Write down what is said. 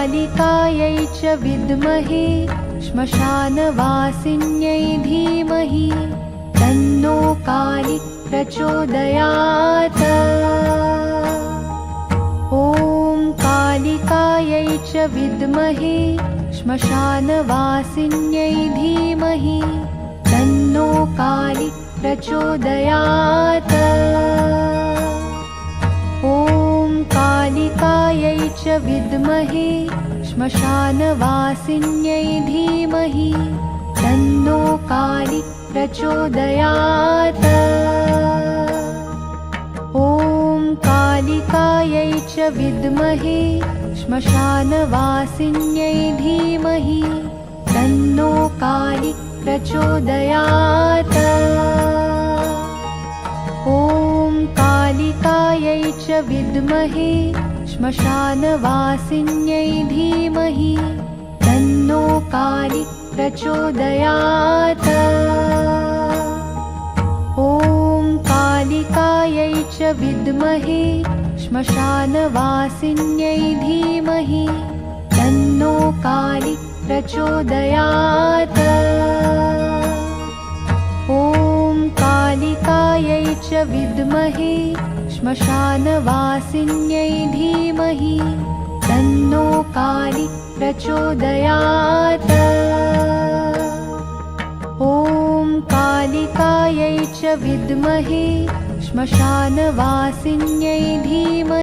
च विद्महे श्मशानवासिन्यै धीमहि तन्नो कालि प्रचोदयात्। ॐ कालिकायै च विद्महे श्मशानवासिन्यै धीमहि तन्नो कालि प्रचोदयात् च विद्महे श्मशानवासिन्यै धीमहि तन्नो कालि प्रचोदयात्। ॐ कालिकायै च विद्महे श्मशानवासिन्यै धीमहि तन्नो कालि प्रचोदयात्। ॐ कालिकायै च विद्महे श्मशानवासिन्यै धीमहि तन्नो कालि प्रचोदयात्। ॐ कालिकायै च विद्महे श्मशानवासिन्यै धीमहि तन्नो कालि प्रचोदयात्। ॐ कालिकायै च विद्महे श्मशानवासिन्यै धीमहि तन्नो कालि प्रचोदयात्। ॐ कालिकायै च विद्महे श्मशानवासिन्यै धीमहि